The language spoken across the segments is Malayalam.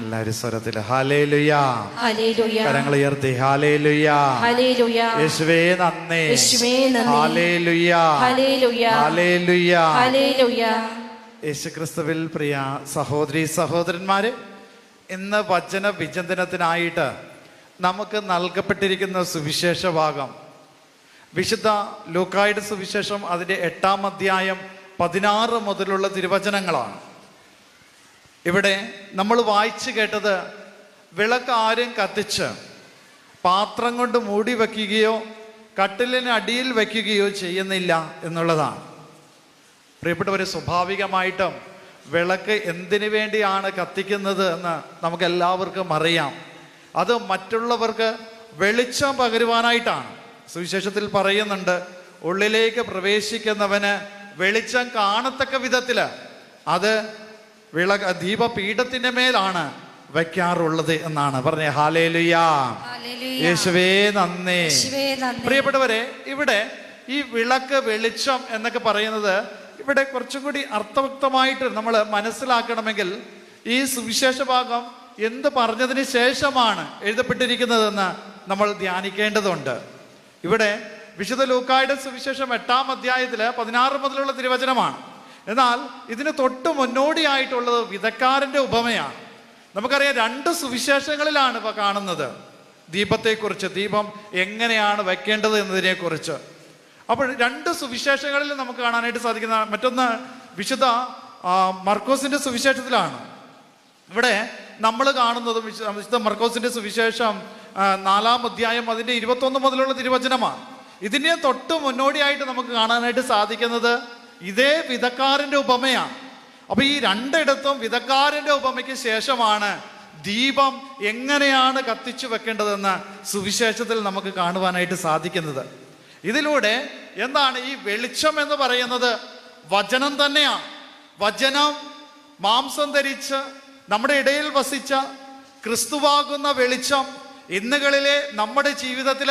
എല്ലാരും കരങ്ങൾ ഉയർത്തി. യേശുവേ നന്ദി. യേശുക്രിസ്തുവിൽ പ്രിയ സഹോദരി സഹോദരന്മാര് ഇന്ന് വചന വിചിന്തനത്തിനായിട്ട് നമുക്ക് നൽകപ്പെട്ടിരിക്കുന്ന സുവിശേഷ ഭാഗം. വിശുദ്ധ ലൂക്കായുടെ സുവിശേഷം അതിന്റെ എട്ടാം അധ്യായം പതിനാറ് മുതലുള്ള തിരുവചനങ്ങളാണ്. ഇവിടെ നമ്മൾ വായിച്ചു കേട്ടത് വിളക്ക് ആരും കത്തിച്ച് പാത്രം കൊണ്ട് മൂടി വയ്ക്കുകയോ കട്ടിലിന് അടിയിൽ വയ്ക്കുകയോ ചെയ്യുന്നില്ല എന്നുള്ളതാണ്. പ്രിയപ്പെട്ടവർ സ്വാഭാവികമായിട്ടും വിളക്ക് എന്തിനു വേണ്ടിയാണ് കത്തിക്കുന്നത് എന്ന് നമുക്ക് എല്ലാവർക്കും അറിയാം. അത് മറ്റുള്ളവർക്ക് വെളിച്ചം പകരുവാനായിട്ടാണ്. സുവിശേഷത്തിൽ പറയുന്നുണ്ട് ഉള്ളിലേക്ക് പ്രവേശിക്കുന്നവന് വെളിച്ചം കാണത്തക്ക വിധത്തിൽ അത് വിളക്ക് ദീപപീഠത്തിന്റെ മേലാണ് വയ്ക്കാറുള്ളത് എന്നാണ്. പറഞ്ഞേ ഹാലേലുയാ. യേശുവേ നന്ദി. പ്രിയപ്പെട്ടവരെ ഇവിടെ ഈ വിളക്ക് വെളിച്ചം എന്നൊക്കെ പറയുന്നത് ഇവിടെ കുറച്ചും കൂടി അർത്ഥവക്തമായിട്ട് നമ്മൾ മനസ്സിലാക്കണമെങ്കിൽ ഈ സുവിശേഷ ഭാഗം എന്ത് പറഞ്ഞതിന് ശേഷമാണ് എഴുതപ്പെട്ടിരിക്കുന്നതെന്ന് നമ്മൾ ധ്യാനിക്കേണ്ടതുണ്ട്. ഇവിടെ വിശുദ്ധ ലൂക്കായുടെ സുവിശേഷം എട്ടാം അധ്യായത്തിൽ പതിനാറ് മുതലുള്ള തിരുവചനമാണ്. എന്നാൽ ഇതിന് തൊട്ട് മുന്നോടിയായിട്ടുള്ളത് വിധക്കാരന്റെ ഉപമയാണ്. നമുക്കറിയാം രണ്ട് സുവിശേഷങ്ങളിലാണ് ഇപ്പോൾ കാണുന്നത്. ദീപത്തെക്കുറിച്ച് ദീപം എങ്ങനെയാണ് വയ്ക്കേണ്ടത് എന്നതിനെക്കുറിച്ച്. അപ്പോൾ രണ്ട് സുവിശേഷങ്ങളിൽ നമുക്ക് കാണാനായിട്ട് സാധിക്കുന്ന മറ്റൊന്ന് വിശുദ്ധ മർക്കോസിന്റെ സുവിശേഷത്തിലാണ്. ഇവിടെ നമ്മൾ കാണുന്നത് വിശുദ്ധ മർക്കോസിന്റെ സുവിശേഷം നാലാം അധ്യായം അതിന്റെ ഇരുപത്തൊന്ന് മുതലുള്ള തിരുവചനമാണ്. ഇതിനെ തൊട്ട് മുന്നോടിയായിട്ട് നമുക്ക് കാണാനായിട്ട് സാധിക്കുന്നത് ഇതേ വിധക്കാരന്റെ ഉപമയാണ് അപ്പൊ ഈ രണ്ടിടത്തും വിധക്കാരന്റെ ഉപമയ്ക്ക് ശേഷമാണ് ദീപം എങ്ങനെയാണ് കത്തിച്ചു വെക്കേണ്ടതെന്ന് സുവിശേഷത്തിൽ നമുക്ക് കാണുവാനായിട്ട് സാധിക്കുന്നത്. ഇതിലൂടെ എന്താണ് ഈ വെളിച്ചം എന്ന് പറയുന്നത് വചനം തന്നെയാണ് വചനം മാംസം ധരിച്ച് നമ്മുടെ ഇടയിൽ വസിച്ച ക്രിസ്തുവാകുന്ന വെളിച്ചം ഇന്നുകളിലെ നമ്മുടെ ജീവിതത്തിൽ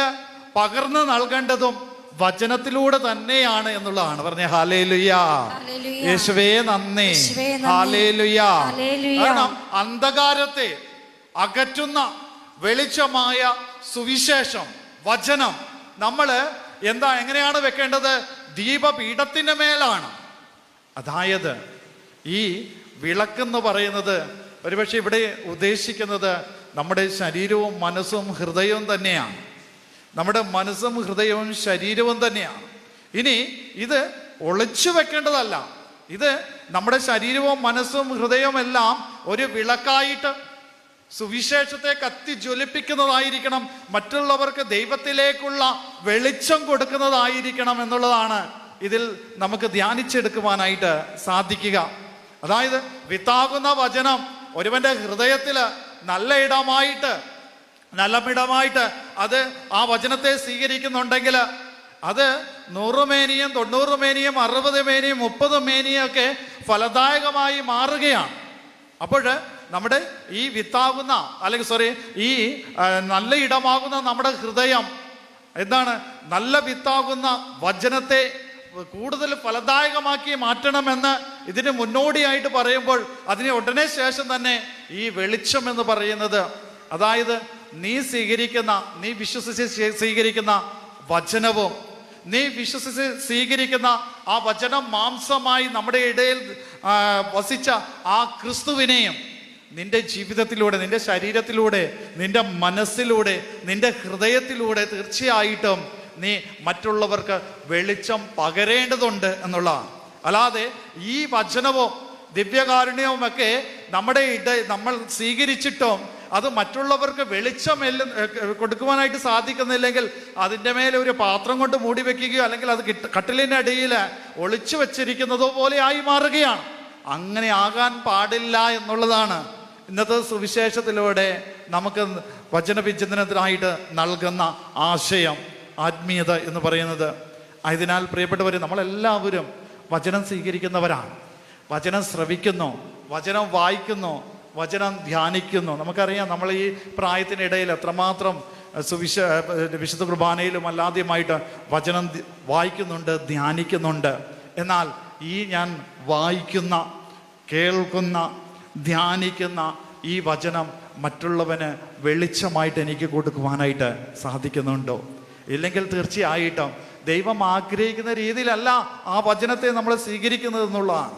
പകർന്നു നൽകേണ്ടതും വചനത്തിലൂടെ തന്നെയാണ് എന്നുള്ളതാണ്. പറഞ്ഞ ഹാലേലുയാ ഹല്ലേലൂയ. യേശുവേ നന്ദി. യേശുവേ നന്ദി. ഹാലേലുയാ കാരണം അന്ധകാരത്തെ അകറ്റുന്ന വെളിച്ചമായ സുവിശേഷം വചനം നമ്മൾ എന്താ എങ്ങനെയാണ് വെക്കേണ്ടത്? ദീപപീഠത്തിന്റെ മേലാണ്. അതായത് ഈ വിളക്കെന്ന് പറയുന്നത് ഒരുപക്ഷെ ഇവിടെ ഉദ്ദേശിക്കുന്നത് നമ്മുടെ ശരീരവും മനസ്സും ഹൃദയവും തന്നെയാണ്. നമ്മുടെ മനസ്സും ഹൃദയവും ശരീരവും തന്നെയാണ്. ഇനി ഇത് ഒളിച്ചു വെക്കേണ്ടതല്ല. ഇത് നമ്മുടെ ശരീരവും മനസ്സും ഹൃദയവും എല്ലാം ഒരു വിളക്കായിട്ട് സുവിശേഷത്തെ കത്തി ജ്വലിപ്പിക്കുന്നതായിരിക്കണം. മറ്റുള്ളവർക്ക് ദൈവത്തിലേക്കുള്ള വെളിച്ചം കൊടുക്കുന്നതായിരിക്കണം എന്നുള്ളതാണ് ഇതിൽ നമുക്ക് ധ്യാനിച്ചെടുക്കുവാനായിട്ട് സാധിക്കുക. അതായത് വിത്താകുന്ന വചനം ഒരുവന്റെ ഹൃദയത്തിൽ നല്ല ഇടമായിട്ട് നല്ലമിടമായിട്ട് അത് ആ വചനത്തെ സ്വീകരിക്കുന്നുണ്ടെങ്കിൽ അത് നൂറ് മേനിയും തൊണ്ണൂറ് മേനിയും അറുപത് മേനിയും മുപ്പത് മേനിയും ഒക്കെ ഫലദായകമായി മാറുകയാണ്. അപ്പോൾ നമ്മുടെ ഈ വിത്താകുന്ന അല്ലെങ്കിൽ സോറി ഈ നല്ല ഇടമാകുന്ന നമ്മുടെ ഹൃദയം എന്താണ്? നല്ല വിത്താകുന്ന വചനത്തെ കൂടുതൽ ഫലദായകമാക്കി മാറ്റണമെന്ന് ഇതിന് മുന്നോടിയായിട്ട് പറയുമ്പോൾ അതിന് ഉടനെ ശേഷം തന്നെ ഈ വെളിച്ചം എന്ന് പറയുന്നത്. അതായത് നീ സ്വീകരിക്കുന്ന നീ വിശ്വസിച്ച് സ്വീ- സ്വീകരിക്കുന്ന വചനവും നീ വിശ്വസിച്ച് സ്വീകരിക്കുന്ന ആ വചനം മാംസമായി നമ്മുടെ ഇടയിൽ വസിച്ച ആ ക്രിസ്തുവിനെയും നിന്റെ ജീവിതത്തിലൂടെ നിന്റെ ശരീരത്തിലൂടെ നിന്റെ മനസ്സിലൂടെ നിന്റെ ഹൃദയത്തിലൂടെ തീർച്ചയായിട്ടും നീ മറ്റുള്ളവർക്ക് വെളിച്ചം പകരേണ്ടതുണ്ട് എന്നുള്ള. അല്ലാതെ ഈ വചനവും ദിവ്യകാരുണ്യവും ഒക്കെ നമ്മുടെ ഇട നമ്മൾ സ്വീകരിച്ചിട്ടും അത് മറ്റുള്ളവർക്ക് വെളിച്ചം കൊടുക്കുവാനായിട്ട് സാധിക്കുന്നില്ലെങ്കിൽ അതിന്റെ മേലെ ഒരു പാത്രം കൊണ്ട് മൂടി വെക്കുകയോ അല്ലെങ്കിൽ അത് കിട്ട- കട്ടിലിന്റെ അടിയിൽ ഒളിച്ചു വെച്ചിരിക്കുന്നതോ പോലെ ആയി മാറുകയാണ്. അങ്ങനെ ആകാൻ പാടില്ല എന്നുള്ളതാണ് ഇന്നത്തെ സുവിശേഷത്തിലൂടെ നമുക്ക് വചന വിചിന്തനത്തിനായിട്ട് നൽകുന്ന ആശയം ആത്മീയത എന്ന് പറയുന്നത്. ആയതിനാൽ പ്രിയപ്പെട്ടവർ നമ്മളെല്ലാവരും വചനം സ്വീകരിക്കുന്നവരാണ്. വചനം ശ്രവിക്കുന്നു വചനം വായിക്കുന്നു വചനം ധ്യാനിക്കുന്നു. നമുക്കറിയാം നമ്മൾ ഈ പ്രായത്തിനിടയിൽ എത്രമാത്രം സുവിശ വിശുദ്ധ കുർബാനയിലും അല്ലാതെയുമായിട്ട് വചനം വായിക്കുന്നുണ്ട് ധ്യാനിക്കുന്നുണ്ട്. എന്നാൽ ഈ ഞാൻ വായിക്കുന്ന കേൾക്കുന്ന ധ്യാനിക്കുന്ന ഈ വചനം മറ്റുള്ളവന് വെളിച്ചമായിട്ട് എനിക്ക് കൊടുക്കുവാനായിട്ട് സാധിക്കുന്നുണ്ടോ? ഇല്ലെങ്കിൽ തീർച്ചയായിട്ടും ദൈവം ആഗ്രഹിക്കുന്ന രീതിയിലല്ല ആ വചനത്തെ നമ്മൾ സ്വീകരിക്കുന്നത് എന്നുള്ളതാണ്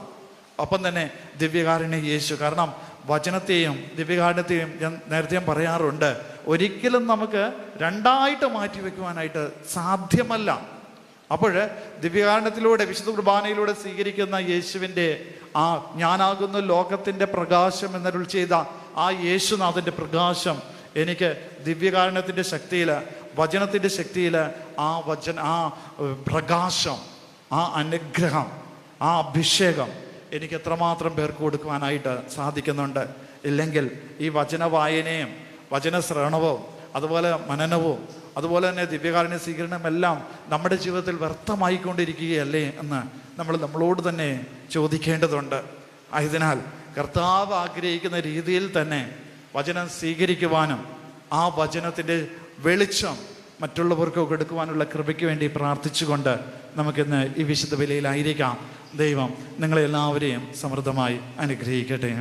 ഒപ്പം തന്നെ ദിവ്യകാരുണ്യ യേശു. കാരണം വചനത്തെയും ദിവ്യകാഠ്യത്തെയും ഞാൻ നേരത്തെ ഞാൻ പറയാറുണ്ട്. ഒരിക്കലും നമുക്ക് രണ്ടായിട്ട് മാറ്റി വെക്കുവാനായിട്ട് സാധ്യമല്ല. അപ്പോൾ ദിവ്യകാരണത്തിലൂടെ വിശുദ്ധ കുർബാനയിലൂടെ സ്വീകരിക്കുന്ന യേശുവിന്റെ ആ ഞാനാകുന്ന ലോകത്തിന്റെ പ്രകാശം എന്നരുൾ ചെയ്ത ആ യേശുനാഥന്റെ പ്രകാശം എനിക്ക് ദിവ്യകാരണത്തിന്റെ ശക്തിയിൽ വചനത്തിന്റെ ശക്തിയിൽ ആ വചന ആ പ്രകാശം ആ അനുഗ്രഹം ആ അഭിഷേകം എനിക്ക് എത്രമാത്രം പേർക്ക് കൊടുക്കുവാനായിട്ട് സാധിക്കുന്നുണ്ട്. ഇല്ലെങ്കിൽ ഈ വചന വായനയും വചന ശ്രവണവും അതുപോലെ മനനവും അതുപോലെ തന്നെ ദിവ്യകാരുണ്യ സ്വീകരണം എല്ലാം നമ്മുടെ ജീവിതത്തിൽ വ്യർത്ഥമായിക്കൊണ്ടിരിക്കുകയല്ലേ എന്ന് നമ്മൾ നമ്മളോട് തന്നെ ചോദിക്കേണ്ടതുണ്ട്. ആയതിനാൽ കർത്താവ് ആഗ്രഹിക്കുന്ന രീതിയിൽ തന്നെ വചനം സ്വീകരിക്കുവാനും ആ വചനത്തിന്റെ വെളിച്ചം മറ്റുള്ളവർക്ക് എടുക്കുവാനുള്ള കൃപയ്ക്ക് വേണ്ടി പ്രാർത്ഥിച്ചുകൊണ്ട് നമുക്കിന്ന് ഈ വിശുദ്ധ വിലയിലായിരിക്കാം ദൈവം നിങ്ങളെല്ലാവരെയും സമൃദ്ധമായി അനുഗ്രഹിക്കട്ടെ.